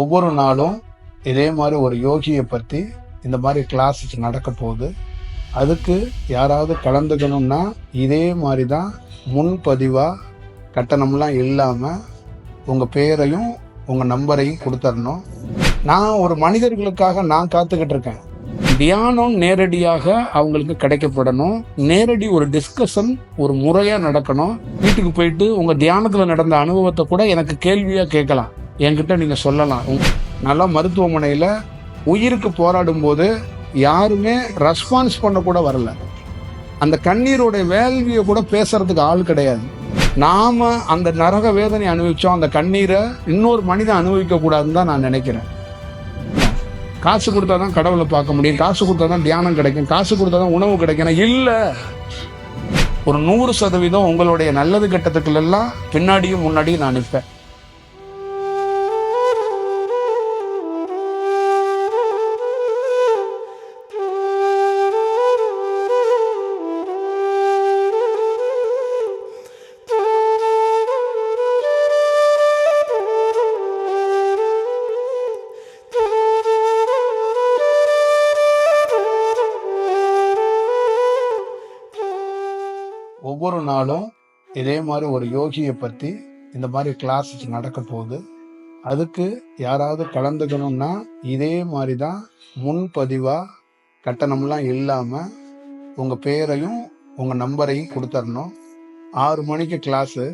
ஒவ்வொரு நாளும் இதே மாதிரி ஒரு யோகியை பற்றி இந்த மாதிரி கிளாஸஸ் நடக்க போகுது. அதுக்கு யாராவது கலந்துக்கணும்னா இதே மாதிரி தான் முன்பதிவாக கட்டணம்லாம் இல்லாமல் உங்கள் பேரையும் உங்கள் நம்பரையும் கொடுத்துடணும் நான் ஒரு மனிதர்களுக்காக நான் காத்துக்கிட்டு இருக்கேன். தியானம் நேரடியாக அவங்களுக்கு கிடைக்கப்படணும். நேரடி ஒரு டிஸ்கஷன் ஒரு முறையாக நடக்கணும். வீட்டுக்கு போயிட்டு உங்கள் தியானத்தில் நடந்த அனுபவத்தை கூட எனக்கு கேள்வியாக கேட்கலாம். என்கிட்ட நீங்கள் சொல்லலாம். நல்லா மருத்துவமனையில் உயிருக்கு போராடும் போது யாருமே ரெஸ்பான்ஸ் பண்ண கூட வரல. அந்த கண்ணீருடைய வேள்வியை கூட பேசுறதுக்கு ஆள் கிடையாது. நாம அந்த நரக வேதனை அனுபவிச்சோம். அந்த கண்ணீரை இன்னொரு மனிதன் அனுபவிக்க கூடாதுன்னு தான் நான் நினைக்கிறேன். காசு கொடுத்தா தான் கடவுளை பார்க்க முடியும். காசு கொடுத்தா தான் தியானம் கிடைக்கும். காசு கொடுத்தா தான் உணவு கிடைக்கணும் இல்லை. ஒரு நூறு சதவீதம் உங்களுடைய நல்லது கெட்டத்துக்கள் பின்னாடியும் முன்னாடியும் நான் நிற்பேன். ஆனாலும் இதே மாதிரி ஒரு யோகியை பற்றி இந்த மாதிரி கிளாஸஸ் நடக்க போகுது. அதுக்கு யாராவது கலந்துக்கணும்னா இதே மாதிரி தான் முன்பதிவாக கட்டணம்லாம் இல்லாமல் உங்கள் பேரையும் உங்கள் நம்பரையும் கொடுத்துடணும் ஆறு மணிக்கு கிளாஸு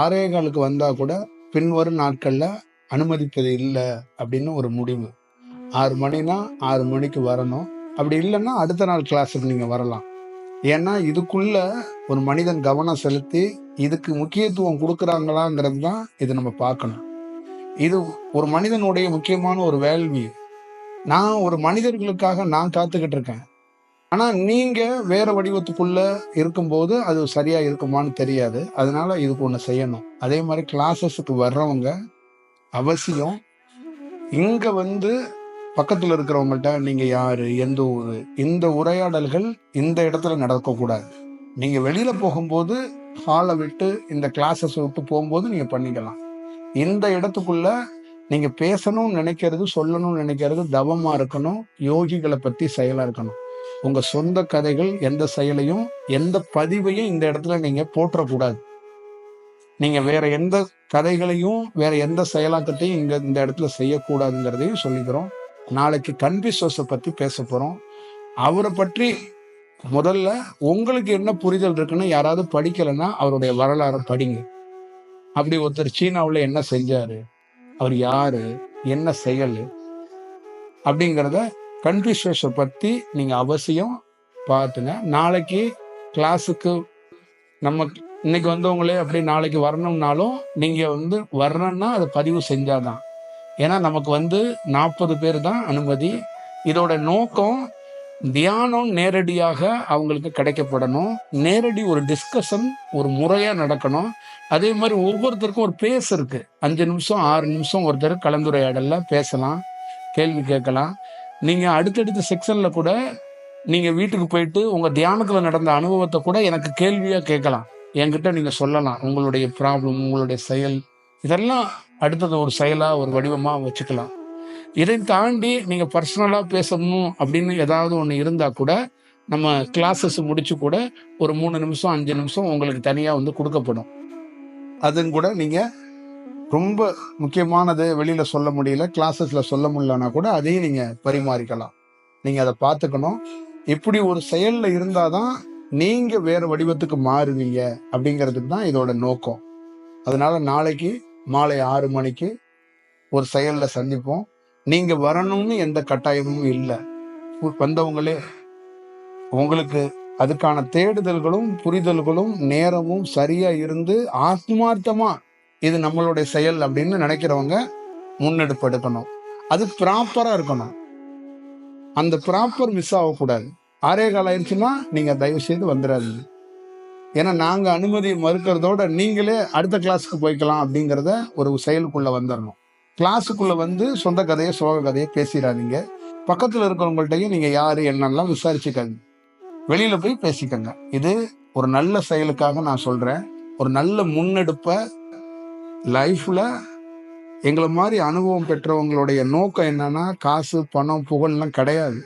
ஆறே காலுக்கு வந்தால் கூட பின்வரும் நாட்களில் அனுமதிப்பது இல்லை அப்படின்னு ஒரு முடிவு. ஆறு மணினா ஆறு மணிக்கு வரணும். அப்படி இல்லைன்னா அடுத்த நாள் கிளாஸுக்கு நீங்கள் வரலாம். ஏன்னா இதுக்குள்ள ஒரு மனிதன் கவனம் செலுத்தி இதுக்கு முக்கியத்துவம் கொடுக்குறாங்களாங்கிறது தான் இது நம்ம பார்க்கணும். இது ஒரு மனிதனுடைய முக்கியமான ஒரு வேள்வி. நான் ஒரு மனிதர்களுக்காக நான் காத்துக்கிட்டு இருக்கேன். ஆனால் நீங்கள் வேறு வடிவத்துக்குள்ள இருக்கும்போது அது சரியாக இருக்குமான்னு தெரியாது. அதனால இதுக்கு ஒன்று செய்யணும். அதே மாதிரி கிளாஸஸுக்கு வர்றவங்க அவசியம் இங்கே வந்து பக்கத்தில் இருக்கிறவங்கள்ட்ட நீங்கள் யார்? எந்த ஊர்? இந்த உரையாடல்கள் இந்த இடத்துல நடக்கக்கூடாது. நீங்கள் வெளியில் போகும்போது ஹாலை விட்டு இந்த கிளாஸஸ் விட்டு போகும்போது நீங்கள் பண்ணிக்கலாம். இந்த இடத்துக்குள்ள நீங்கள் பேசணும்னு நினைக்கிறது சொல்லணும்னு நினைக்கிறது தவமாக இருக்கணும் யோகிகளை பற்றி செயலாக இருக்கணும். உங்கள் சொந்த கதைகள் எந்த செயலையும் எந்த பதிவையும் இந்த இடத்துல நீங்கள் போற்றக்கூடாது. நீங்கள் வேற எந்த கதைகளையும் வேற எந்த செயலாக்கத்தையும் இங்கே இந்த இடத்துல செய்யக்கூடாதுங்கிறதையும் சொல்லிக்கிறோம். நாளைக்கு கன்பிசோஸை பத்தி பேச போறோம். அவரை பற்றி முதல்ல உங்களுக்கு என்ன புரிதல் இருக்குன்னு யாராவது படிக்கலைன்னா அவருடைய வரலாறை படிங்க. அப்படி ஒருத்தர் சீனாவில் என்ன செஞ்சாரு அவர் யாரு என்ன செயல் அப்படிங்கிறத கன்ஃபியூஷஸை பற்றி நீங்கள் அவசியம் பார்த்துங்க நாளைக்கு கிளாஸுக்கு நம்ம இன்னைக்கு வந்தவங்களே அப்படி நாளைக்கு வரணும்னாலும் நீங்கள் வந்து வரணும்னா அதை பதிவு செஞ்சாதான். ஏன்னா நமக்கு வந்து நாற்பது பேர் தான் அனுமதி. இதோட நோக்கம் தியானம் நேரடியாக அவங்களுக்கு கிடைக்கப்படணும். நேரடி ஒரு டிஸ்கஷன் ஒரு முறையாக நடக்கணும். அதே மாதிரி ஒவ்வொருத்தருக்கும் ஒரு பேஸ் இருக்கு. அஞ்சு நிமிஷம் ஆறு நிமிஷம் ஒருத்தர் கலந்துரையாடல பேசலாம் கேள்வி கேட்கலாம். நீங்கள் அடுத்தடுத்த செக்ஷனில் கூட நீங்கள் வீட்டுக்கு போயிட்டு உங்கள் தியானத்தில் நடந்த அனுபவத்தை கூட எனக்கு கேள்வியாக கேட்கலாம். என்கிட்ட நீங்கள் சொல்லலாம். உங்களுடைய ப்ராப்ளம் உங்களுடைய செயல் இதெல்லாம் அடுத்தது ஒரு செயலாக ஒரு வடிவமாக வச்சுக்கலாம். இதை தாண்டி நீங்கள் பர்சனலாக பேசணும் அப்படின்னு ஏதாவது ஒன்று இருந்தால் கூட நம்ம கிளாஸஸ் முடிச்சு கூட ஒரு மூணு நிமிஷம் அஞ்சு நிமிஷம் உங்களுக்கு தனியாக வந்து கொடுக்கப்படும். அதுங்க கூட நீங்கள் ரொம்ப முக்கியமானது வெளியில் சொல்ல முடியல கிளாஸஸில் சொல்ல முடியலன்னா கூட அதையும் நீங்கள் பரிமாறிக்கலாம். நீங்கள் அதை பார்த்துக்கணும். இப்படி ஒரு செயலில் இருந்தால் தான் நீங்கள் வேறு வடிவத்துக்கு மாறுவீங்க அப்படிங்கிறதுக்கு தான் இதோட நோக்கம். அதனால் நாளைக்கு மாலை ஆறு மணிக்கு ஒரு செயலில் சந்திப்போம். நீங்கள் வரணும்னு எந்த கட்டாயமும் இல்லை. வந்தவங்களே உங்களுக்கு அதுக்கான தேடுதல்களும் புரிதல்களும் நேரமும் சரியாக இருந்து ஆத்மார்த்தமாக இது நம்மளுடைய செயல் அப்படின்னு நினைக்கிறவங்க முன்னெடுப்பு எடுக்கணும் அது ப்ராப்பராக இருக்கணும். அந்த ப்ராப்பர் மிஸ் ஆகக்கூடாது. ஆரே கால் ஆயிடுச்சுன்னா நீங்கள் தயவு செய்து வந்துடாதீங்க. ஏன்னா நாங்க அனுமதி மறுக்கிறதோட நீங்களே அடுத்த கிளாஸுக்கு போய்க்கலாம் அப்படிங்கிறத ஒரு செயலுக்குள்ள வந்துடணும் கிளாஸுக்குள்ள வந்து சொந்த கதையை சோக கதையை பேசிடாதீங்க. பக்கத்தில் இருக்கிறவங்கள்ட்டையும் நீங்க யாரு என்னெல்லாம் விசாரிச்சுக்காதீங்க. வெளியில போய் பேசிக்கங்க. இது ஒரு நல்ல செயலுக்காக நான் சொல்றேன். ஒரு நல்ல முன்னெடுப்பை லைஃப்ல எங்களை மாதிரி அனுபவம் பெற்றவங்களுடைய நோக்கம் என்னன்னா காசு பணம் புகழ்லாம் கிடையாது.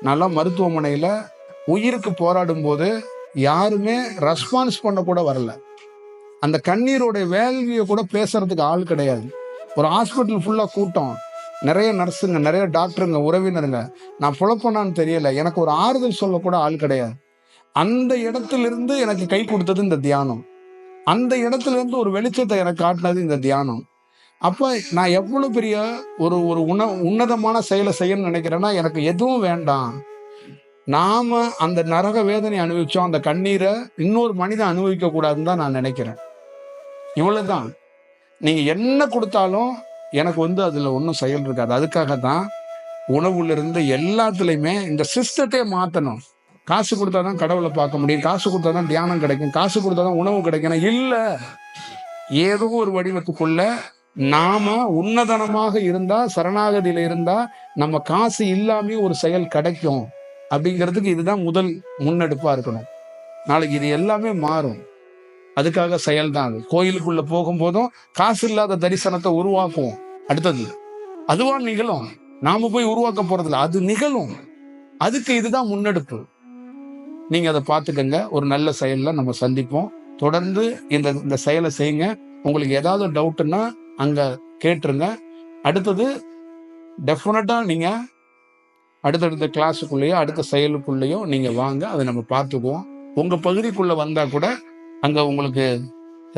நல்லா மருத்துவமனையில் உயிருக்கு போராடும் போது யாருமே ரெஸ்பான்ஸ் பண்ண கூட வரல. அந்த கண்ணீரோட வேல்வியை கூட பேசுறதுக்கு ஆள் கிடையாது. ஒரு ஹாஸ்பிட்டல் ஃபுல்லாக கூட்டம். நிறைய நர்ஸுங்க நிறைய டாக்டருங்க உறவினருங்க. நான் புழப்பனான்னு தெரியல. எனக்கு ஒரு ஆறுதல் சொல்ல கூட ஆள் கிடையாது. அந்த இடத்துல இருந்து எனக்கு கை கொடுத்தது இந்த தியானம். அந்த இடத்துல இருந்து ஒரு வெளிச்சத்தை எனக்கு காட்டினது இந்த தியானம். அப்போ நான் எவ்வளோ பெரிய ஒரு ஒரு உண உன்னதமான செயலை செய்யணும்னு நினைக்கிறேன்னா எனக்கு எதுவும் வேண்டாம். நாம அந்த நரக வேதனை அனுபவிச்சோம் அந்த கண்ணீரை இன்னொரு மனிதன் அனுபவிக்க கூடாதுன்னு தான் நான் நினைக்கிறேன். இவ்வளவுதான். நீங்க என்ன கொடுத்தாலும் எனக்கு வந்து அதுல ஒன்றும் செயல் இருக்காது. அதுக்காக தான் உணவுல இருந்து எல்லாத்துலயுமே இந்த சிஸ்டத்தை மாத்தணும். காசு கொடுத்தா தான் கடவுளை பார்க்க முடியும். காசு கொடுத்தா தான் தியானம் கிடைக்கும். காசு கொடுத்தா தான் உணவு கிடைக்கணும் இல்லை. ஏதோ ஒரு வடிவத்துக்குள்ள நாம உன்னதனமாக இருந்தா சரணாகதியில இருந்தா நம்ம காசு இல்லாமே ஒரு செயல் கிடைக்கும். அப்படிங்கிறதுக்கு இதுதான் முதல் முன்னெடுப்பா இருக்கணும். நாளைக்கு இது எல்லாமே மாறும். அதுக்காக செயல் தான் அது. கோயிலுக்குள்ள போகும்போதும் காசு இல்லாத தரிசனத்தை உருவாக்குவோம். அடுத்தது அதுவா நிகழும். நாம போய் உருவாக்க போறதில்ல. அது நிகழும். அதுக்கு இதுதான் முன்னெடுப்பு. நீங்க அதை பார்த்துக்கங்க. ஒரு நல்ல செயல்ல நம்ம சந்திப்போம். தொடர்ந்து இந்த இந்த செயலை செய்யுங்க. உங்களுக்கு ஏதாவது டவுட்டுன்னா அங்க கேட்டுருங்க. அடுத்தது டெஃபினட்டா நீங்க அடுத்தடுத்த கிளாஸுக்குள்ளேயோ அடுத்த செயலுக்குள்ளேயோ நீங்கள் வாங்க அதை நம்ம பார்த்துக்குவோம். உங்கள் பகுதிக்குள்ளே வந்தால் கூட அங்கே உங்களுக்கு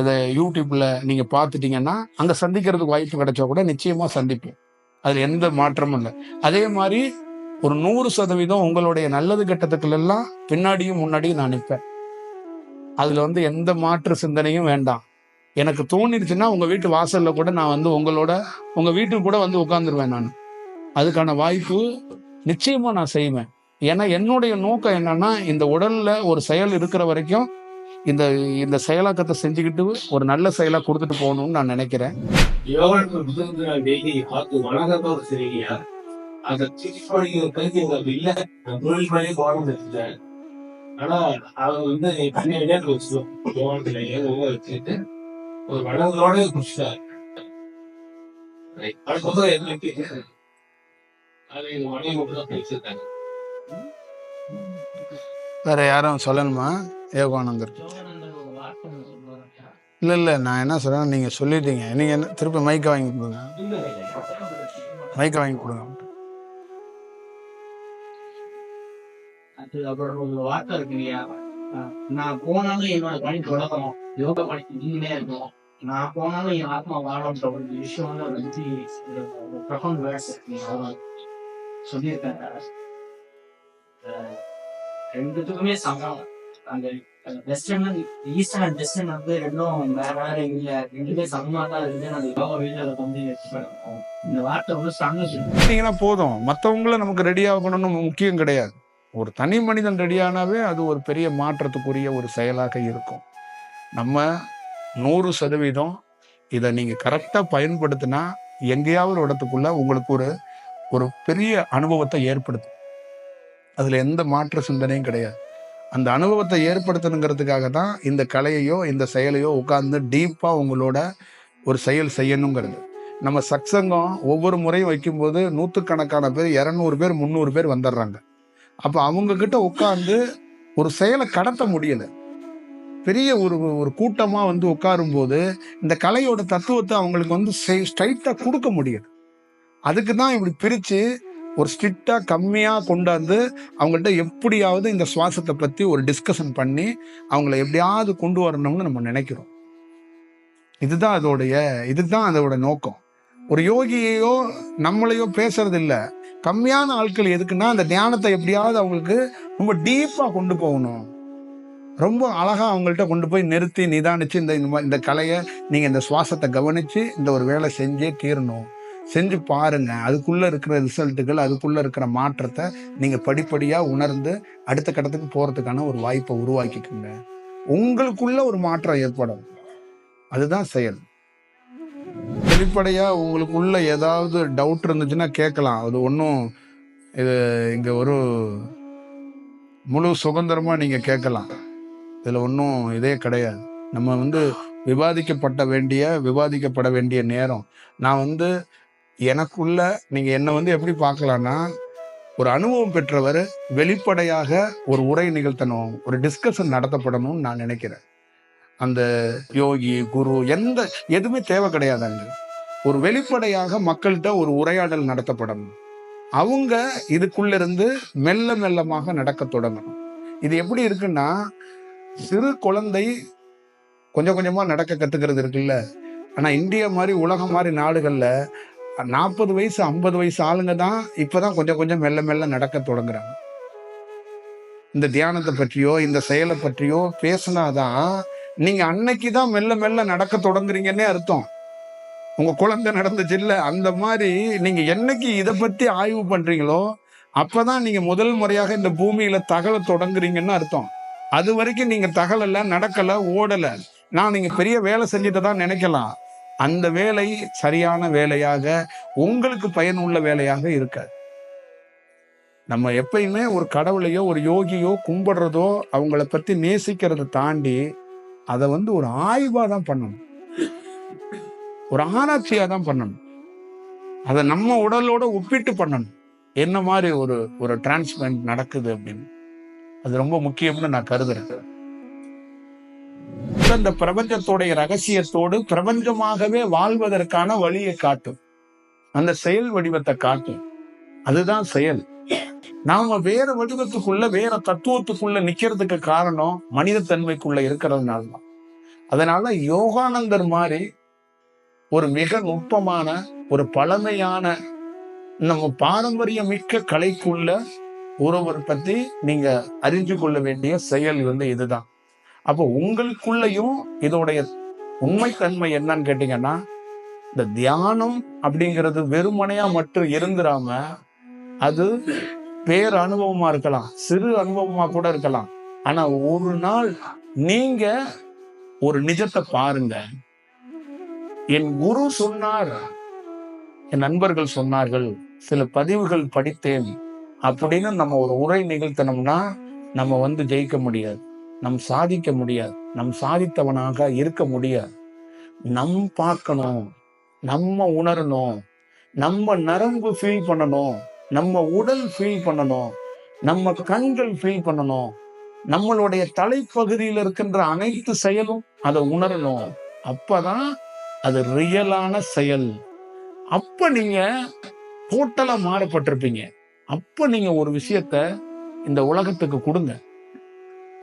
இதை யூடியூப்பில் நீங்கள் பார்த்துட்டீங்கன்னா அங்கே சந்திக்கிறதுக்கு வாய்ப்பு கிடைச்சா கூட நிச்சயமாக சந்திப்போம். அதில் எந்த மாற்றமும் இல்லை. அதே மாதிரி ஒரு நூறு சதவீதம் உங்களுடைய நல்லது கெட்டத்துக்குள்ளெல்லாம் பின்னாடியும் முன்னாடியும் நான் நிற்பேன் அதில் வந்து எந்த மாற்று சிந்தனையும் வேண்டாம். எனக்கு தோணிடுச்சுன்னா உங்கள் வீட்டு வாசலில் கூட நான் வந்து உங்களோட உங்கள் வீட்டுக்கு கூட வந்து உட்காந்துருவேன் நான். அதுக்கான வாய்ப்பு நிச்சயமா நான் செய்வேன். ஏன்னா என்னுடைய நோக்கம் என்னன்னா இந்த உடல்ல ஒரு செயல் இருக்கிற வரைக்கும் இந்த இந்த செயலாக்கத்தை செஞ்சுக்கிட்டு ஒரு நல்ல செயலா கொடுத்துட்டு போகணும்னு நான் நினைக்கிறேன். ஆனா அவங்க வந்து விளையாட்டு யோகத்துல ஏதோ வச்சுட்டு ஒரு வடங்களோட குடிச்சிட்டாரு அது இந்த மனைவி மட்டும் தான் பேசிருக்காங்க வேற யாரும் சொல்லணுமா? யோகானந்தர் இல்ல இல்ல நான் என்ன சொல்றேன் நீங்க சொல்லிட்டீங்க. நீங்க என்ன திருப்பி மைக்கை வாங்கி கொடுங்க. மைக்கை வாங்கி கொடுங்க. அப்புறம் ஒரு வார்த்தை இருக்கு இல்லையா? நான் போனாலும் என்னோட பணி தொடரும் யோகா பணி செஞ்சுக்கிட்டே இருக்கும் நான் போனாலும் என் ஆத்மா வாழன்ற ஒரு விஷயம் வந்து ப்ரொஃபவுண்ட் வேர்ட்ஸ் சொல்லியிருக்காங்க ரெண்டுத்துக்குமே சமம் அந்த வெஸ்டர்ன் ஈஸ்டர்ன் அண்ட் வெஸ்டர்ன் வந்து ரெண்டும் வேற வேற இல்ல ரெண்டுமே சமமா தான் அந்த யோகா வீடியோல வந்து இந்த வார்த்தை வந்து ஸ்ட்ராங்கா போதும் மற்றவங்கள நமக்கு ரெடி ஆகணும்னு முக்கியம் கிடையாது. ஒரு தனி மனிதன் ரெடியானாவே அது ஒரு பெரிய மாற்றத்துக்குரிய ஒரு செயலாக இருக்கும். நம்ம நூறு சதவீதம் இதை நீங்கள் கரெக்டாக பயன்படுத்தினா எங்கேயாவது ஒரு இடத்துக்குள்ள உங்களுக்கு ஒரு ஒரு பெரிய அனுபவத்தை ஏற்படுத்தும் அதில் எந்த மாற்று சிந்தனையும் கிடையாது. அந்த அனுபவத்தை ஏற்படுத்தணுங்கிறதுக்காக தான் இந்த கலையையோ இந்த செயலையோ உட்கார்ந்து டீப்பாக உங்களோட ஒரு செயல் செய்யணுங்கிறது. நம்ம சத்சங்கம் ஒவ்வொரு முறையும் வைக்கும்போது நூற்றுக்கணக்கான பேர் இரநூறு பேர் முந்நூறு பேர் வந்துடுறாங்க. அப்போ அவங்கக்கிட்ட உட்காந்து ஒரு செயலை கடத்த முடியல. பெரிய ஒரு ஒரு கூட்டமாக வந்து உட்காரும்போது இந்த கலையோட தத்துவத்தை அவங்களுக்கு வந்து ஸ்ட்ரைட்டாக கொடுக்க முடியுது அதுக்கு தான் இப்படி பிரித்து ஒரு ஸ்ட்ரிக்டாக கம்மியாக கொண்டாந்து அவங்கள்ட்ட எப்படியாவது இந்த சுவாசத்தை பற்றி ஒரு டிஸ்கஷன் பண்ணி அவங்கள எப்படியாவது கொண்டு வரணும்னு நம்ம நினைக்கிறோம். இதுதான் அதோடைய இதுதான் அதோட நோக்கம். ஒரு யோகியையோ நம்மளையோ பேசுறது இல்லை கம்மியான ஆட்கள் எதுக்குன்னா அந்த தியானத்தை எப்படியாவது அவங்களுக்கு ரொம்ப டீப்பாக கொண்டு போகணும். ரொம்ப அழகாக அவங்கள்ட்ட கொண்டு போய் நிறுத்தி நிதானிச்சு இந்த இந்த இந்த கலையை நீங்கள் இந்த சுவாசத்தை கவனித்து இந்த ஒரு வேலை செஞ்சே தீரணும். செஞ்சு பாருங்க. அதுக்குள்ள இருக்கிற ரிசல்ட்டுகள் அதுக்குள்ள இருக்கிற மாற்றத்தை நீங்க படிப்படியா உணர்ந்து அடுத்த கட்டத்துக்கு போறதுக்கான ஒரு வாய்ப்பை உருவாக்கிக்கோங்க. உங்களுக்குள்ள ஒரு மாற்றம் ஏற்படும். அதுதான் செயல். வெளிப்படையா உங்களுக்குள்ள ஏதாவது டவுட் இருந்துச்சுன்னா கேட்கலாம். அது ஒன்றும் இது இங்க ஒரு முழு சுதந்திரமா நீங்க கேட்கலாம். இதுல ஒன்றும் இதே கிடையாது. நம்ம வந்து விவாதிக்கப்பட்ட வேண்டிய விவாதிக்கப்பட வேண்டிய நேரம். நான் வந்து எனக்குள்ள நீங்க என்னை வந்து எப்படி பார்க்கலாம்னா ஒரு அனுபவம் பெற்றவர் வெளிப்படையாக ஒரு உரை நிகழ்த்தணும் ஒரு டிஸ்கஷன் நடத்தப்படணும்னு நான் நினைக்கிறேன். அந்த யோகி குரு எந்த எதுவுமே தேவை கிடையாதாங்க ஒரு வெளிப்படையாக மக்கள்கிட்ட ஒரு உரையாடல் நடத்தப்படணும். அவங்க இதுக்குள்ளிருந்து மெல்ல மெல்லமாக நடக்க தொடங்கணும். இது எப்படி இருக்குன்னா சிறு குழந்தை கொஞ்சம் கொஞ்சமாக நடக்க கற்றுக்கிறது இருக்குல்ல. ஆனால் இந்தியா மாதிரி உலகம் மாதிரி நாடுகளில் நாற்பது வயசு ஐம்பது வயசு ஆளுங்க தான் இப்பதான் கொஞ்சம் கொஞ்சம் மெல்ல மெல்ல நடக்க தொடங்குறாங்க. இந்த தியானத்தை பற்றியோ இந்த செயலை பற்றியோ பேசினாதான் நீங்க அன்னைக்கு தான் மெல்ல மெல்ல நடக்க தொடங்குறீங்கன்னே அர்த்தம். உங்க குழந்தை நடந்துச்சு இல்லை அந்த மாதிரி நீங்க என்னைக்கு இதை பத்தி ஆய்வு பண்றீங்களோ அப்பதான் நீங்க முதல் முறையாக இந்த பூமியில தகவ தொடங்குறீங்கன்னு அர்த்தம். அது வரைக்கும் நீங்க தகவல நடக்கல ஓடல. நான் நீங்க பெரிய வேலை செஞ்சுட்டு தான் நினைக்கலாம். அந்த வேலை சரியான வேலையாக உங்களுக்கு பயனுள்ள வேலையாக இருக்காது. நம்ம எப்பயுமே ஒரு கடவுளையோ ஒரு யோகியோ கும்பிடுறதோ அவங்கள பத்தி நேசிக்கிறத தாண்டி அதை வந்து ஒரு ஆய்வா தான் பண்ணணும். ஒரு ஆராய்ச்சியா தான் பண்ணணும். அதை நம்ம உடலோட ஒப்பிட்டு பண்ணணும். என்ன மாதிரி ஒரு ஒரு டிரான்ஸ்பிளான்ட் நடக்குது அப்படின்னு. அது ரொம்ப முக்கியம்னு நான் கருதுறேன். இந்த பிரபஞ்சத்தோடைய ரகசியத்தோடு பிரபஞ்சமாகவே வாழ்வதற்கான வழியை காட்டும். அந்த செயல் வடிவத்தை காட்டும். அதுதான் செயல். நாம வேற வடிவத்துக்குள்ள வேற தத்துவத்துக்குள்ள நிக்கிறதுக்கு காரணம் மனிதத்தன்மைக்குள்ள இருக்கிறதுனால தான் அதனால யோகானந்தர் மாதிரி ஒரு மிக நுட்பமான ஒரு பழமையான நம்ம பாரம்பரியம் மிக்க கலைக்குள்ள ஒருவர் பத்தி நீங்க அறிஞ்சு கொள்ள வேண்டிய செயல் வந்து இதுதான். அப்போ உங்களுக்குள்ளேயும் இதோடைய உண்மைத்தன்மை என்னன்னு கேட்டீங்கன்னா இந்த தியானம் அப்படிங்கிறது வெறுமனையா மட்டும் இருந்துராம அது பேர் அனுபவமா இருக்கலாம் சிறு அனுபவமா கூட இருக்கலாம். ஆனா ஒரு நாள் நீங்க ஒரு நிஜத்தை பாருங்க. என் குரு சொன்னார் என் நண்பர்கள் சொன்னார்கள் சில பதிவுகள் படித்தேன் அப்படின்னு நம்ம ஒரு உரை நிகழ்த்தினோம்னா நம்ம வந்து ஜெயிக்க முடியாது. நம் சாதிக்க முடியாது. நம் சாதித்தவனாக இருக்க முடியாது. நம் பார்க்கணும். நம்ம உணரணும். நம்ம நரம்பு ஃபீல் பண்ணணும். நம்ம உடல் ஃபீல் பண்ணணும். நம்ம கண்கள் ஃபீல் பண்ணணும். நம்மளுடைய தலைப்பகுதியில் இருக்கின்ற அனைத்து செயலும் அதை உணரணும். அப்பதான் அது ரியலான செயல். அப்ப நீங்க டோட்டலா மாறப்பட்டிருப்பீங்க அப்ப நீங்க ஒரு விஷயத்த இந்த உலகத்துக்கு கொடுங்க.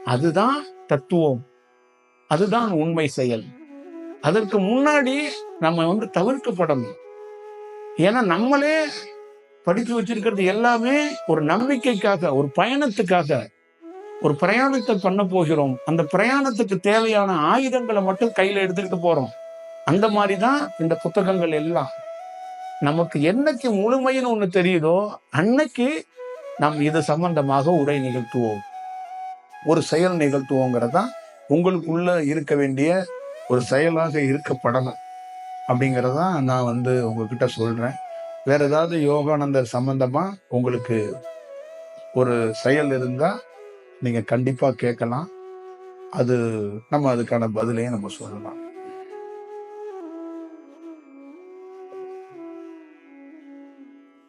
அதுதான் தத்துவம். அதுதான் உண்மை செயல். அதற்கு முன்னாடி நம்ம வந்து தவிர்க்கப்படணும். ஏன்னா நம்மளே படித்து வச்சிருக்கிறது எல்லாமே ஒரு நம்பிக்கைக்காக ஒரு பயணத்துக்காக ஒரு பிரயாணத்தை பண்ண போகிறோம். அந்த பிரயாணத்துக்கு தேவையான ஆயுதங்களை மட்டும் கையில் எடுத்துக்கிட்டு போகிறோம் அந்த மாதிரி தான் இந்த புத்தகங்கள் எல்லாம். நமக்கு என்னைக்கு முழுமைன்னு ஒன்று தெரியுதோ அன்னைக்கு நாம் இது சம்பந்தமாக உரை நிகழ்த்துவோம். ஒரு செயல் நிகழ்த்துவோங்கிறது தான் உங்களுக்குள்ள இருக்க வேண்டிய ஒரு செயலாக இருக்கப்படணும் அப்படிங்கறதான் நான் வந்து உங்ககிட்ட சொல்றேன். வேற ஏதாவது யோகானந்தர் சம்பந்தமா உங்களுக்கு ஒரு செயல் இருந்தா நீங்க கண்டிப்பா கேட்கலாம். அது நம்ம அதுக்கான பதிலையும் நம்ம சொல்லலாம்.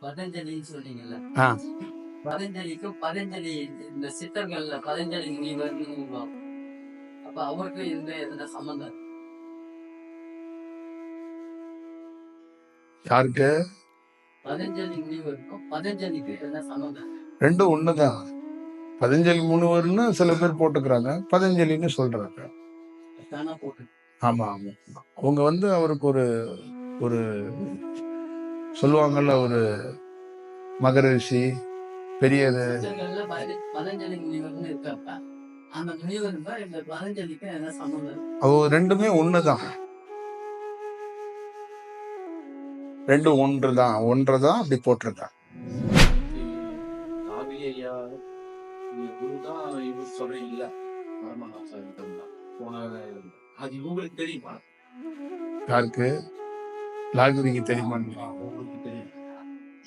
பதஞ்சலின்னு சொன்னீங்கல்ல. ஆ. பதஞ்சலிக்கும் பதஞ்சலி இந்த சித்தர்கள்ல பதஞ்சலி சொல்லுவாங்க. அப்ப அவருக்கு இந்த எதுனா சம்பந்தம். யாருக்கு? பதஞ்சலி முனிவருக்கும் பதஞ்சலிக்கு என்ன சம்பந்தம்? ரெண்டும் ஒண்ணுதான். பதஞ்சலி முனிவர்னு சில பேர் போட்டுக்கிறாங்க. பதஞ்சலின்னு சொல்றாங்க. ஆமா ஆமா. அவங்க வந்து அவருக்கு ஒரு ஒரு சொல்லுவாங்கல்ல ஒரு மகரிஷி பெரிய அவ ரெண்டுமே ஒண்ணுதான். ரெண்டும் ஒன்றுதான். ஒன்றுதான் அப்படி போட்டிருக்காங்க காவி ஐயா இந்த குரு தான். போன அது உங்களுக்கு தெரியுமா? யாருக்கு? லாகுரிக்கு தெரியுமா உங்களுக்கு தெரியும்.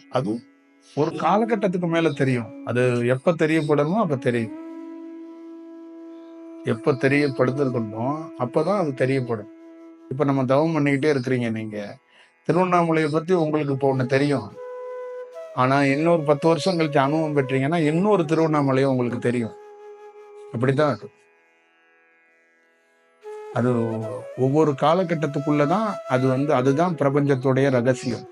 அது ஒரு காலகட்டத்துக்கு மேல தெரியும். அது எப்ப தெரியப்படணுமோ அப்ப தெரியும். எப்ப தெரியப்படுத்திருக்கணுமோ அப்பதான் அது தெரியப்படும். இப்ப நம்ம தவம் பண்ணிக்கிட்டே இருக்கிறீங்க நீங்க. திருவண்ணாமலையை பத்தி உங்களுக்கு இப்போ ஒண்ணு தெரியும். ஆனா இன்னொரு பத்து வருஷம் கழிச்சு அனுபவம் பெற்றீங்கன்னா இன்னொரு திருவண்ணாமலையும் உங்களுக்கு தெரியும். அப்படித்தான் இருக்கும் அது ஒவ்வொரு காலகட்டத்துக்குள்ளதான் அது வந்து அதுதான் பிரபஞ்சத்துடைய ரகசியம்.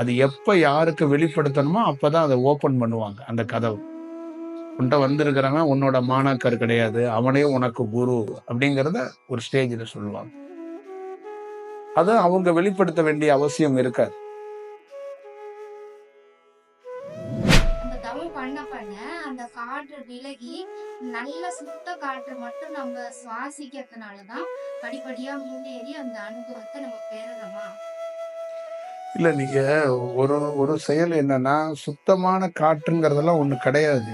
அது எப்போ யாருக்கு வெளிப்படுத்தணுமோ அப்பதான் அதை ஓப்பன் பண்ணுவாங்க அந்த கதவு. உன்கிட்ட வந்திருக்கிறவன் உன்னோட மாணாக்கர் கிடையாது அவனே உனக்கு குரு அப்படிங்கிறத ஒரு ஸ்டேஜில் சொல்லுவாங்க. அது அவங்க வெளிப்படுத்த வேண்டிய அவசியம் இருக்காது. பண்ண பண்ண அந்த காற்று விலகி நல்ல சுத்த காற்று மட்டும் நம்ம சுவாசிக்கிறதுனால தான் படிப்படியாக முன்னேறி அந்த அனுபவத்தை நம்ம பெறணுமா? இல்ல நீங்க ஒரு ஒரு செயல் என்னன்னா சுத்தமான காற்றுங்கிறதெல்லாம் ஒன்று கிடையாது.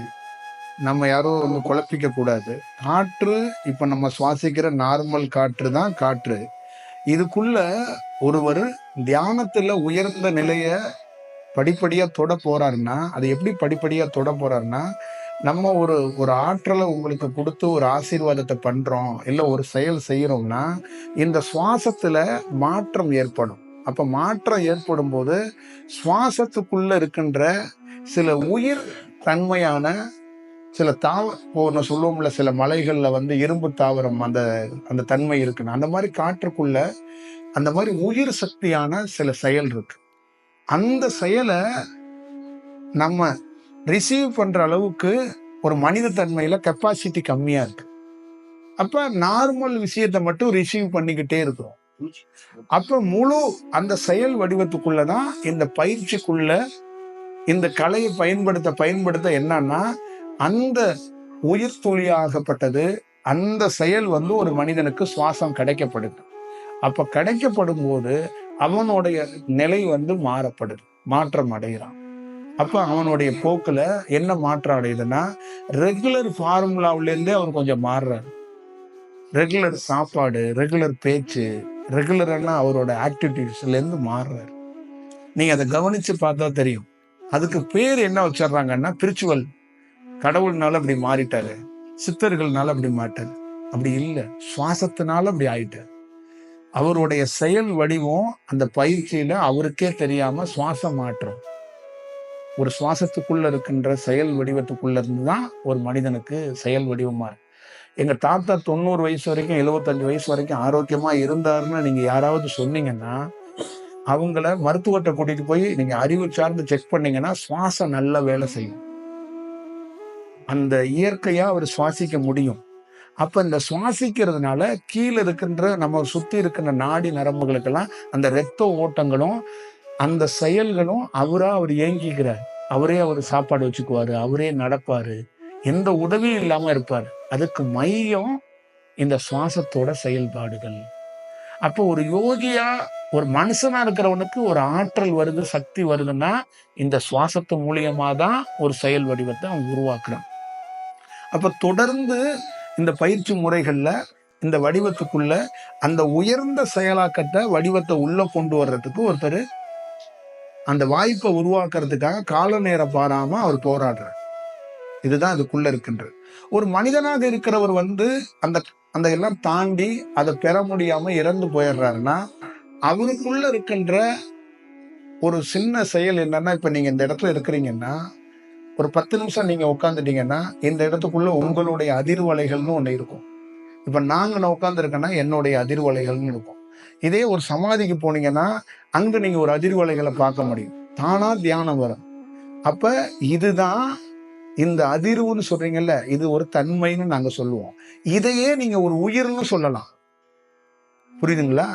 நம்ம யாரும் ஒன்று குழப்பிக்க கூடாது. காற்று இப்ப நம்ம சுவாசிக்கிற நார்மல் காற்று தான் காற்று. இதுக்குள்ள ஒருவர் தியானத்துல உயர்ந்த நிலைய படிப்படியா தொட போறாருன்னா அது எப்படி படிப்படியா தொட போறாருன்னா நம்ம ஒரு ஒரு ஆற்றலை உங்களுக்கு கொடுத்து ஒரு ஆசீர்வாதத்தை பண்றோம் இல்லை ஒரு செயல் செய்யறோம்னா இந்த சுவாசத்துல மாற்றம் ஏற்படும். அப்போ மாற்றம் ஏற்படும் போது சுவாசத்துக்குள்ளே இருக்கின்ற சில உயிர் தன்மையான சில தாவ ஒன்று சொல்லுவோம்ல சில மலைகளில் வந்து இரும்பு தாவரம் அந்த அந்த தன்மை இருக்குன்னு. அந்த மாதிரி காற்றுக்குள்ள அந்த மாதிரி உயிர் சக்தியான சில செயல் இருக்கு. அந்த செயலை நம்ம ரிசீவ் பண்ணுற அளவுக்கு ஒரு மனித தன்மையில் கெப்பாசிட்டி கம்மியாக இருக்கு. அப்போ நார்மல் விஷயத்தை மட்டும் ரிசீவ் பண்ணிக்கிட்டே இருக்கிறோம். அப்ப முழு அந்த செயல் வடிவத்துக்குள்ளதான் இந்த பயிற்சிக்குள்ள இந்த கலையை பயன்படுத்த பயன்படுத்த என்னன்னா அந்த உயிர் துளியாகப்பட்டது அந்த செயல் வந்து ஒரு மனிதனுக்கு சுவாசம் கிடைக்கப்படுது. அப்ப கிடைக்கப்படும் போது அவனுடைய நிலை வந்து மாறப்படுது மாற்றம் அடைகிறான். அப்ப அவனுடைய போக்குல என்ன மாற்றம் அடையுதுன்னா ரெகுலர் ஃபார்முலாவிலேருந்தே அவன் அவர் கொஞ்சம் மாறுறாரு. ரெகுலர் சாப்பாடு ரெகுலர் பேச்சு ரெகுலரான அவரோட ஆக்டிவிட்டிஸ்லேருந்து மாறுறாரு. நீங்கள் அதை கவனித்து பார்த்தா தெரியும். அதுக்கு பேர் என்ன வச்சிடுறாங்கன்னா பிரிச்சுவல் கடவுள்னால அப்படி மாறிட்டாரு. சித்தர்கள்னால அப்படி மாட்டாரு அப்படி இல்லை. சுவாசத்தினால அப்படி ஆயிட்டார். அவருடைய செயல் வடிவம் அந்த பயிற்சியில அவருக்கே தெரியாம சுவாசம் மாற்றம். ஒரு சுவாசத்துக்குள்ள இருக்கின்ற செயல் வடிவத்துக்குள்ள இருந்து தான் ஒரு மனிதனுக்கு செயல் வடிவமா இருக்கு. எங்கள் தாத்தா தொண்ணூறு வயசு வரைக்கும் எழுபத்தஞ்சு வயசு வரைக்கும் ஆரோக்கியமாக இருந்தாருன்னு நீங்கள் யாராவது சொன்னீங்கன்னா அவங்கள மருத்துவத்தை கூட்டிகிட்டு போய் நீங்கள் அறிவு சார்ந்து செக் பண்ணீங்கன்னா சுவாசம் நல்ல வேலை செய்யும். அந்த இயற்கையாக அவர் சுவாசிக்க முடியும். அப்போ இந்த சுவாசிக்கிறதுனால கீழே இருக்கின்ற நம்ம சுற்றி இருக்கின்ற நாடி நரம்புகளுக்கெல்லாம் அந்த ரத்த ஓட்டங்களும் அந்த செயல்களும் அவராக அவர் இயங்கிக்கிறார். அவரே அவர் சாப்பாடு வச்சுக்குவார் அவரே நடப்பார். எந்த உதவியும் இல்லாமல் இருப்பார். அதுக்கு மையம் இந்த சுவாசத்தோட செயல்பாடுகள். அப்போ ஒரு யோகியா ஒரு மனுஷனா இருக்கிறவனுக்கு ஒரு ஆற்றல் வருது சக்தி வருதுன்னா இந்த சுவாசத்து மூலியமா தான் ஒரு செயல் வடிவத்தை அவன் உருவாக்குறான். அப்ப தொடர்ந்து இந்த பயிற்சி முறைகள்ல இந்த வடிவத்துக்குள்ள அந்த உயர்ந்த செயலாக்கத்தை வடிவத்தை உள்ள கொண்டு வர்றதுக்கு ஒருத்தர் அந்த வாய்ப்பை உருவாக்குறதுக்காக கால நேரம் பாராம அவர் போராடுறார். இதுதான் அதுக்குள்ள இருக்கின்றது. ஒரு மனிதனாக இருக்கிறவர் வந்து அந்த அந்த எல்லாம் தாண்டி அதை பெற முடியாம இறந்து போயிடுறாருன்னா அவருக்குள்ள இருக்கின்ற ஒரு சின்ன செயல் என்னன்னா இப்ப நீங்க இந்த இடத்துல இருக்கிறீங்கன்னா ஒரு பத்து நிமிஷம் நீங்க உட்காந்துட்டீங்கன்னா இந்த இடத்துக்குள்ள உங்களுடைய அதிர்வலைகள்னு ஒண்ணு இருக்கும். இப்ப நாங்க நான் உட்காந்துருக்கேன்னா என்னுடைய அதிர்வலைகள்னு இருக்கும். இதே ஒரு சமாதிக்கு போனீங்கன்னா அங்க நீங்க ஒரு அதிர்வலைகளை பார்க்க முடியும். தானா தியானம் வரும். அப்ப இதுதான் இந்த அதிர்வுன்னு சொல்றீங்கல்ல இது ஒரு தன்மைன்னு நாங்க சொல்லுவோம். இதையே நீங்க ஒரு உயிர்னு சொல்லலாம். புரியுதுங்களா?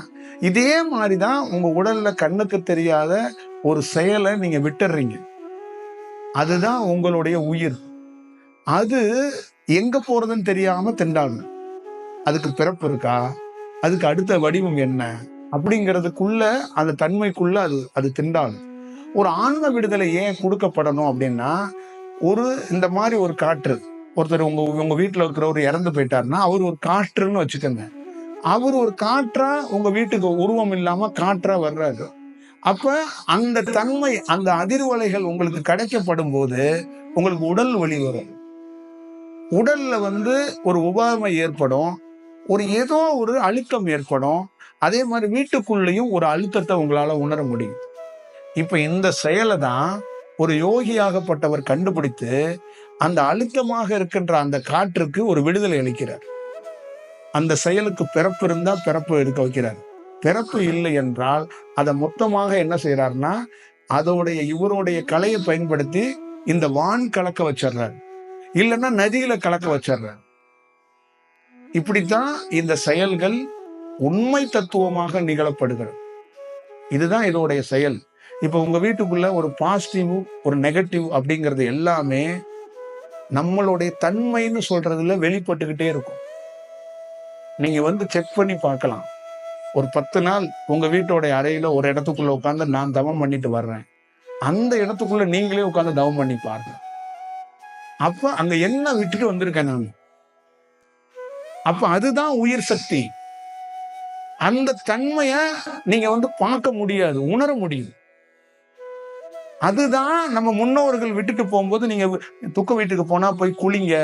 இதே மாதிரிதான் உங்க உடல்ல கண்ணுக்கு தெரியாத ஒரு செயலை நீங்க விட்டுடுறீங்க அதுதான் உங்களுடைய உயிர். அது எங்க போறதுன்னு தெரியாம திண்டாடணும் அதுக்கு பிறப்பு இருக்கா? அதுக்கு அடுத்த வடிவம் என்ன? அப்படிங்கிறதுக்குள்ள அந்த தன்மைக்குள்ள அது அது திண்டாடும் ஒரு ஆன்ம விடுதலை ஏன் கொடுக்கப்படணும் அப்படின்னா ஒரு இந்த மாதிரி ஒரு காற்று. ஒருத்தர் உங்க உங்க வீட்டில் இருக்கிறவர் இறந்து போயிட்டாருன்னா அவர் ஒரு காற்றுன்னு வச்சுக்கோங்க. அவர் ஒரு காற்றா உங்க வீட்டுக்கு உருவம் இல்லாம காற்றா வர்றாரு. அப்ப அந்த தன்மை அந்த அதிர்வலைகள் உங்களுக்கு கிடைக்கப்படும் போது உங்களுக்கு உடல் வலி வரும். உடல்ல வந்து ஒரு உபாமை ஏற்படும். ஒரு ஏதோ ஒரு அழுத்தம் ஏற்படும். அதே மாதிரி வீட்டுக்குள்ளேயும் ஒரு அழுத்தத்தை உங்களால உணர முடியும். இப்ப இந்த செயலை தான் ஒரு யோகியாகப்பட்டவர் கண்டுபிடித்து அந்த அழுத்தமாக இருக்கின்ற அந்த காற்றுக்கு ஒரு விடுதலை அளிக்கிறார். அந்த செயலுக்கு பிறப்பு இருந்தால் பிறப்பு எடுக்க வைக்கிறார். பிறப்பு இல்லை என்றால் அதை மொத்தமாக என்ன செய்கிறார்னா அதோடைய இவருடைய கலையை பயன்படுத்தி இந்த வான் கலக்க வச்சிடுறாரு இல்லைன்னா நதியில கலக்க வச்சிடுறார் இப்படித்தான் இந்த செயல்கள் உண்மை தத்துவமாக நிகழப்படுகிறது. இதுதான் இதோடைய செயல். இப்போ உங்கள் வீட்டுக்குள்ளே ஒரு பாசிட்டிவ் ஒரு நெகட்டிவ் அப்படிங்கிறது எல்லாமே நம்மளுடைய தன்மைன்னு சொல்கிறதுல வெளிப்பட்டுக்கிட்டே இருக்கும். நீங்கள் வந்து செக் பண்ணி பார்க்கலாம். ஒரு பத்து நாள் உங்கள் வீட்டோடைய அறையில் ஒரு இடத்துக்குள்ளே உட்காந்து நான் தவம் பண்ணிட்டு வர்றேன். அந்த இடத்துக்குள்ள நீங்களே உட்காந்து தவம் பண்ணி பாருங்க. அப்போ அங்கே என்ன விட்டுட்டு வந்திருக்கேன் நான்? அப்போ அதுதான் உயிர் சக்தி. அந்த தன்மையை நீங்கள் வந்து பார்க்க முடியாது உணர முடியும். அதுதான் நம்ம முன்னோர்கள் விட்டுட்டு போகும்போது நீங்க துக்க வீட்டுக்கு போனா போய் குளிங்க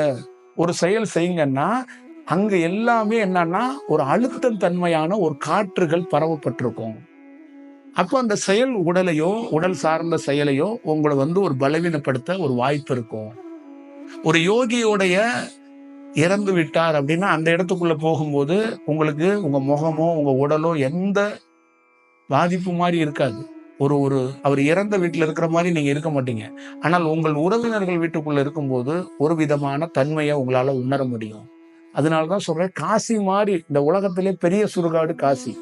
ஒரு செயல் செய்யுங்கன்னா அங்க எல்லாமே என்னன்னா ஒரு அழுத்தம் தன்மையான ஒரு காற்றுகள் பரவப்பட்டிருக்கும். அப்போ அந்த செயல் உடலையோ உடல் சார்ந்த செயலையோ உங்களை வந்து ஒரு பலவீனப்படுத்த ஒரு வாய்ப்பு இருக்கும். ஒரு யோகியோடைய இறந்து விட்டார் அப்படின்னா அந்த இடத்துக்குள்ள போகும்போது உங்களுக்கு உங்க முகமோ உங்க உடலோ எந்த பாதிப்பு மாதிரி இருக்காது. ஒரு ஒரு அவர் இறந்த வீட்டில் இருக்கிற மாதிரி நீங்கள் இருக்க மாட்டீங்க. ஆனால் உங்கள் உறவினர்கள் வீட்டுக்குள்ளே இருக்கும்போது ஒரு விதமான தன்மையை உங்களால் உணர முடியும். அதனாலதான் சொல்கிறேன் காசி மாதிரி இந்த உலகத்திலே பெரிய சுடுகாடு காசி.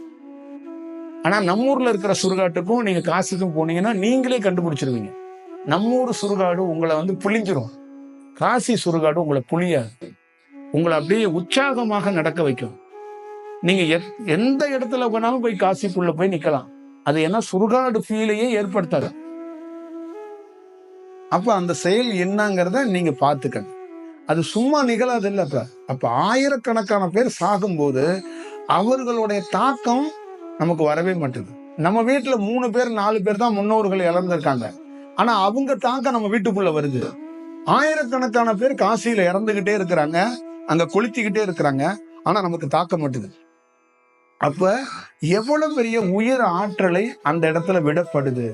ஆனால் நம்ம இருக்கிற சுடுகாட்டுக்கும் நீங்கள் காசிக்கும் போனீங்கன்னா நீங்களே கண்டுபிடிச்சிருவீங்க. நம்ம ஊர் சுடுகாடு உங்களை வந்து புளிஞ்சிரும் காசி சுடுகாடு உங்களை புளியாது உங்களை அப்படியே உற்சாகமாக நடக்க வைக்கும். நீங்கள் எத்- எந்த இடத்துல போனாலும் போய் காசிக்குள்ளே போய் நிற்கலாம் அது என்ன சுருகாடு ஃபீலையே ஏற்படுத்தாது. அப்ப அந்த செயல் என்னங்கிறத நீங்க பார்த்துக்கணும் அது சும்மா நிகழாது இல்ல அப்ப ஆயிரக்கணக்கான பேர் சாகும்போது அவர்களுடைய தாக்கம் நமக்கு வரவே மாட்டேது. நம்ம வீட்டுல மூணு பேர் நாலு பேர் தான் முன்னோர்கள் இழந்திருக்காங்க ஆனா அவங்க தாக்கம் நம்ம வீட்டுக்குள்ள வருது. ஆயிரக்கணக்கான பேர் காசியில இறந்துகிட்டே இருக்கிறாங்க. அங்க கொளுத்திக்கிட்டே இருக்கிறாங்க. ஆனா நமக்கு தாக்க மாட்டுது. அப்ப எவ்வளவு பெரிய உயிர் ஆற்றலை அந்த இடத்துல விடப்படுது?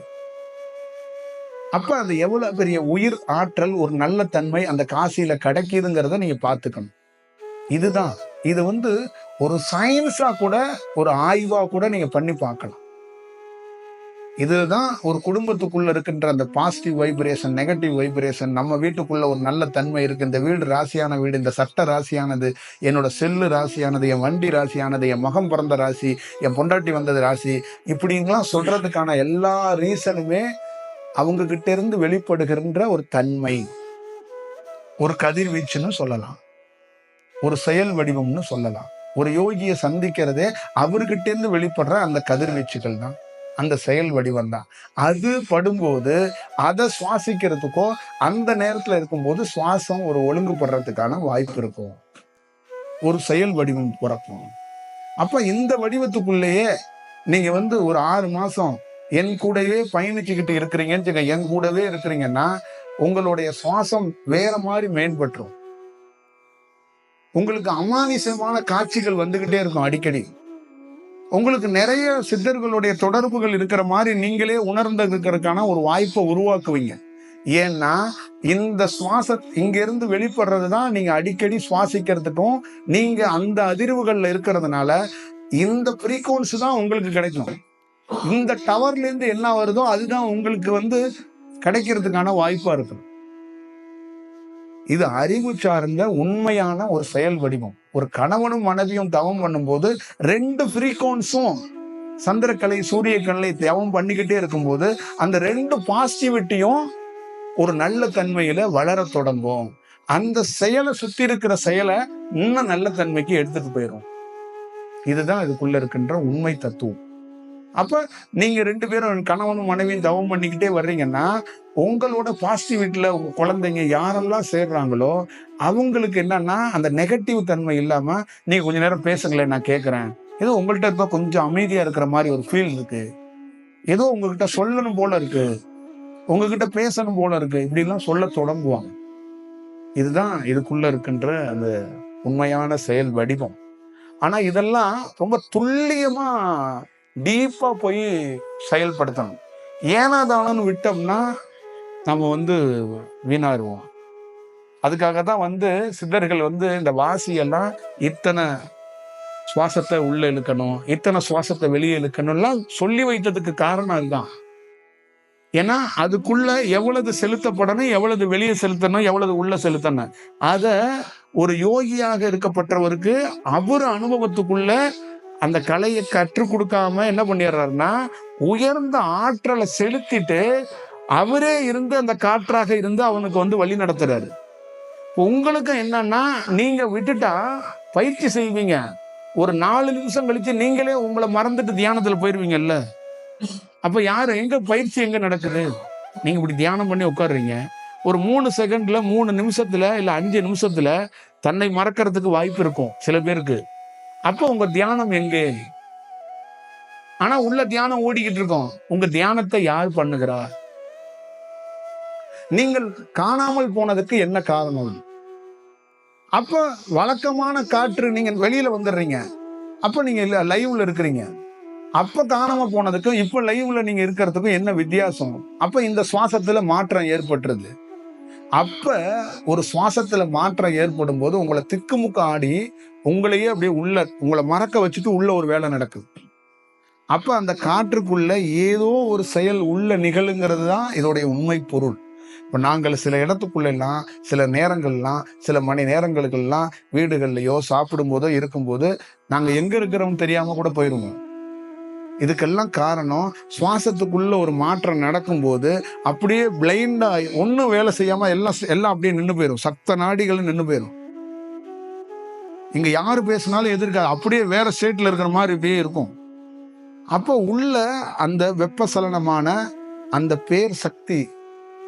அப்ப அது எவ்வளவு பெரிய உயிர் ஆற்றல் ஒரு நல்ல தன்மை அந்த காசியில கிடைக்கிதுங்கிறத நீங்க பாத்துக்கணும் இதுதான். இது வந்து ஒரு சயின்ஸா கூட ஒரு ஆய்வா கூட நீங்க பண்ணி பார்க்கலாம். இதுதான் ஒரு குடும்பத்துக்குள்ள இருக்கின்ற அந்த பாசிட்டிவ் வைப்ரேஷன் நெகட்டிவ் வைப்ரேஷன் நம்ம வீட்டுக்குள்ள ஒரு நல்ல தன்மை இருக்கு. இந்த வீடு ராசியான வீடு இந்த சட்ட ராசியானது என்னோட செல்லு ராசியானது என் வண்டி ராசியானது என் மகம் பிறந்த ராசி என் பொண்டாட்டி வந்தது ராசி இப்படிங்கலாம் சொல்றதுக்கான எல்லா ரீசனுமே அவங்க கிட்ட இருந்து வெளிப்படுகின்ற ஒரு தன்மை. ஒரு கதிர்வீச்சுன்னு சொல்லலாம். ஒரு செயல் வடிவம்னு சொல்லலாம். ஒரு யோகியை சந்திக்கிறதே அவர்கிட்டேருந்து வெளிப்படுற அந்த கதிர்வீச்சுகள் தான் அந்த செயல் வடிவம் தான். அது படும்போது அதை சுவாசிக்கிறதுக்கோ அந்த நேரத்தில் இருக்கும்போது சுவாசம் ஒரு ஒழுங்குபடுறதுக்கான வாய்ப்பு இருக்கும். ஒரு செயல் வடிவம் பிறக்கும். அப்போ இந்த வடிவத்துக்குள்ளேயே நீங்கள் வந்து ஒரு ஆறு மாதம் என் கூடவே பயணிச்சுக்கிட்டு இருக்கிறீங்கன்னு வச்சுக்கோங்க, என் கூடவே இருக்கிறீங்கன்னா உங்களுடைய சுவாசம் வேற மாதிரி மேம்பட்டுரும். உங்களுக்கு அமானுஷமான காட்சிகள் வந்துகிட்டே இருக்கும் அடிக்கடி. உங்களுக்கு நிறைய சித்தர்களுடைய தொடர்புகள் இருக்கிற மாதிரி நீங்களே உணர்ந்துக்கிறதுக்கான ஒரு வாய்ப்பை உருவாக்குவீங்க. ஏன்னா இந்த சுவாச இங்கிருந்து வெளிப்படுறது தான் நீங்கள் அடிக்கடி சுவாசிக்கிறதுக்கும் நீங்கள் அந்த அதிர்வுகளில் இருக்கிறதுனால இந்த ஃப்ரீக்குவன்சி தான் உங்களுக்கு கிடைக்கும். இந்த டவர்லேருந்து என்ன வருதோ அதுதான் உங்களுக்கு வந்து கிடைக்கிறதுக்கான வாய்ப்பாக இருக்கும். இது அறிவு சார்ந்த உண்மையான ஒரு செயல் வடிவம். ஒரு கணவனும் மனைவியும் தவம் பண்ணும்போது ரெண்டு ஃப்ரீக்வன்ஸும் சந்திரக்கலை சூரியக்கலை தவம் பண்ணிக்கிட்டே இருக்கும்போது அந்த ரெண்டு பாசிட்டிவிட்டியும் ஒரு நல்ல தன்மையில வளர தொடங்கும். அந்த செயலை சுத்தி இருக்கிற செயலை இன்னும் நல்ல தன்மைக்கு எடுத்துட்டு போயிடும் இதுதான் இதுக்குள்ள இருக்கின்ற உண்மை தத்துவம். அப்போ நீங்கள் ரெண்டு பேரும் கணவனும் மனைவியும் தவம் பண்ணிக்கிட்டே வர்றீங்கன்னா உங்களோட பாசிட்டிவிட்டியில குழந்தைங்க யாரெல்லாம் சேர்றாங்களோ அவங்களுக்கு என்னன்னா அந்த நெகட்டிவ் தன்மை இல்லாமல் நீங்கள் கொஞ்ச நேரம் பேசுங்களேன் நான் கேட்குறேன் ஏதோ உங்கள்கிட்ட இப்போ கொஞ்சம் அமைதியாக இருக்கிற மாதிரி ஒரு ஃபீல் இருக்கு. ஏதோ உங்ககிட்ட சொல்லணும் போல இருக்கு. உங்ககிட்ட பேசணும் போல இருக்கு. இப்படிலாம் சொல்ல தொடங்குவாங்க. இதுதான் இதுக்குள்ள இருக்கின்ற அந்த உண்மையான செயல் வடிவம். ஆனால் இதெல்லாம் ரொம்ப துல்லியமாக டீப்பாக போய் செயல்படுத்தணும். ஏனாதானன்னு விட்டோம்னா நம்ம வந்து வீணாருவோம் அதுக்காக தான் வந்து சித்தர்கள் வந்து இந்த வாசியெல்லாம் இத்தனை சுவாசத்தை உள்ளே இழுக்கணும் இத்தனை சுவாசத்தை வெளியே இழுக்கணும்லாம் சொல்லி வைத்ததுக்கு காரணம் அதுதான். ஏன்னா அதுக்குள்ள எவ்வளவு செலுத்தப்படணும் எவ்வளவு வெளியே செலுத்தணும் எவ்வளவு உள்ள செலுத்தணும். அத ஒரு யோகியாக இருக்கப்பட்டவருக்கு அவர் அனுபவத்துக்குள்ள அந்த கலையை கற்றுக் கொடுக்காம என்ன பண்ணிடுறாருன்னா உயர்ந்த ஆற்றலை செலுத்திட்டு அவரே இருந்து அந்த காற்றாக இருந்து அவனுக்கு வந்து வழி நடத்துறாரு. உங்களுக்கும் உங்களுக்கு என்னன்னா நீங்க விட்டுட்டா பயிற்சி செய்வீங்க. ஒரு நாலு நிமிஷம் கழிச்சு நீங்களே உங்களை மறந்துட்டு தியானத்துல போயிருவீங்கல்ல. அப்ப யாரு? எங்க பயிற்சி எங்க நடக்குது? நீங்க இப்படி தியானம் பண்ணி உட்காடுறீங்க ஒரு மூணு செகண்ட்ல மூணு நிமிஷத்துல இல்ல அஞ்சு நிமிஷத்துல தன்னை மறக்கிறதுக்கு வாய்ப்பு இருக்கும் சில பேருக்கு. அப்போ உங்க தியானம் எங்கே? ஆனா உள்ள தியானம் ஓடிக்கிட்டு இருக்கோம். உங்க தியானத்தை யார் பண்ணுகிறா? நீங்கள் காணாமல் போனதுக்கு என்ன காரணம்? அப்ப வழக்கமான காற்று நீங்க வெளியில வந்துடுறீங்க. அப்ப நீங்க லைவ்ல இருக்கிறீங்க. அப்ப காணாம போனதுக்கும் இப்ப லைவ்ல நீங்க இருக்கிறதுக்கும் என்ன வித்தியாசம்? அப்ப இந்த சுவாசத்துல மாற்றம் ஏற்பட்டுருது. அப்ப ஒரு சுவாசத்துல மாற்றம் ஏற்படும் போது உங்களை திக்குமுக்க ஆடி உங்களையே அப்படியே உள்ள உங்களை மறக்க வச்சுட்டு உள்ள ஒரு வேலை நடக்குது. அப்ப அந்த காற்றுக்குள்ள ஏதோ ஒரு செயல் உள்ள நிகழுங்கிறது தான் இதோடைய உண்மை பொருள். இப்போ நாங்கள் சில இடத்துக்குள்ளெல்லாம் சில நேரங்கள்லாம் சில மணி நேரங்களுக்கெல்லாம் வீடுகள்லையோ சாப்பிடும்போதோ இருக்கும்போது நாங்கள் எங்க இருக்கிறோம் தெரியாம கூட போயிருவோம். இதுக்கெல்லாம் காரணம் சுவாசத்துக்குள்ள ஒரு மாற்றம் நடக்கும்போது அப்படியே பிளைண்டா ஒன்றும் வேலை செய்யாம எல்லாம் எல்லாம் அப்படியே நின்று போயிடும் சக்த நாடிகள் நின்று போயிடும் இங்க யாரு பேசினாலும் எதிர்க்காது. அப்படியே வேற ஸ்டேட்ல இருக்கிற மாதிரி இப்படியே இருக்கும். அப்போ உள்ள அந்த வெப்பசலனமான அந்த பேர் சக்தி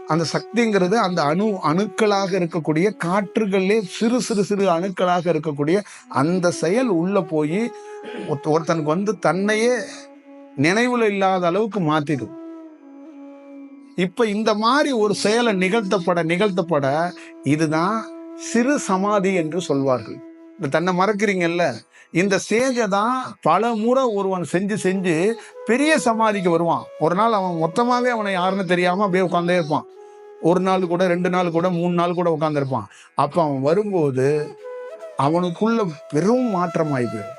அந்த சக்திங்கிறது அந்த அணு அணுக்களாக இருக்கக்கூடிய காற்றுகளிலே சிறு சிறு சிறு அணுக்களாக இருக்கக்கூடிய அந்த செயல் உள்ள போய் ஒருத்தனுக்கு வந்து தன்னையே நினைவுல இல்லாத அளவுக்கு மாத்திடும் இப்ப இந்த மாதிரி ஒரு செயலை நிகழ்த்தப்பட நிகழ்த்தப்பட இதுதான் சிறு சமாதி என்று சொல்வார்கள். இந்த தன்னை மறக்கிறீங்கல்ல? இந்த ஸ்டேஜை தான் பல முறை ஒருவன் செஞ்சு செஞ்சு பெரிய சமாதிக்கு வருவான். ஒரு நாள் அவன் மொத்தமாகவே அவனை யாருன்னு தெரியாம அப்படியே உட்காந்தே இருப்பான். ஒரு நாள் கூட ரெண்டு நாள் கூட மூணு நாள் கூட உட்காந்துருப்பான் அப்ப அவன் வரும்போது அவனுக்குள்ள பெரும் மாற்றம் போயிடும்.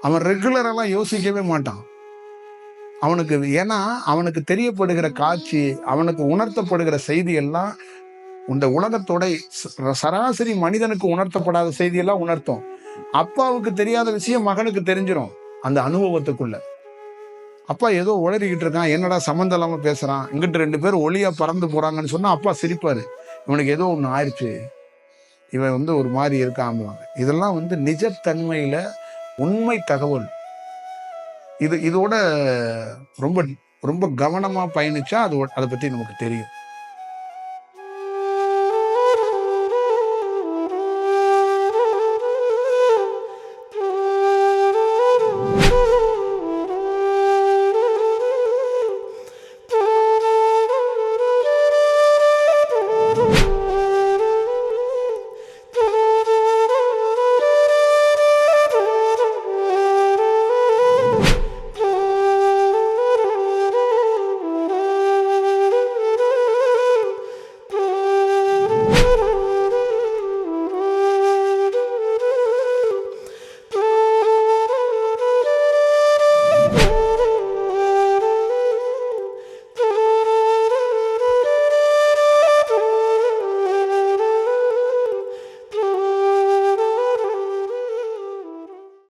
அவன் ரெகுலரெல்லாம் யோசிக்கவே மாட்டான். அவனுக்கு ஏன்னா அவனுக்கு தெரியப்படுகிற காட்சி அவனுக்கு உணர்த்தப்படுகிற செய்தி எல்லாம் இந்த உலகத்தோட சராசரி மனிதனுக்கு உணர்த்தப்படாத செய்தியெல்லாம் உணர்த்தும். அப்பாவுக்கு தெரியாத விஷயம் மகனுக்கு தெரிஞ்சிடும் அந்த அனுபவத்துக்குள்ள. அப்பா ஏதோ உளறிக்கிட்டு இருக்கான் என்னடா சம்மந்தம் இல்லாமல் பேசுறான் இங்கிட்டு ரெண்டு பேர் ஒளியா பறந்து போறாங்கன்னு சொன்னா அப்பா சிரிப்பாரு. இவனுக்கு ஏதோ ஒன்று ஆயிடுச்சு இவன் வந்து ஒரு மாதிரி இருக்கான் இதெல்லாம் வந்து நிஜத்தன்மையில உண்மை தகவல். இது இதோட ரொம்ப ரொம்ப கவனமாக பயணிச்சா அது அதை பற்றி நமக்கு தெரியும்.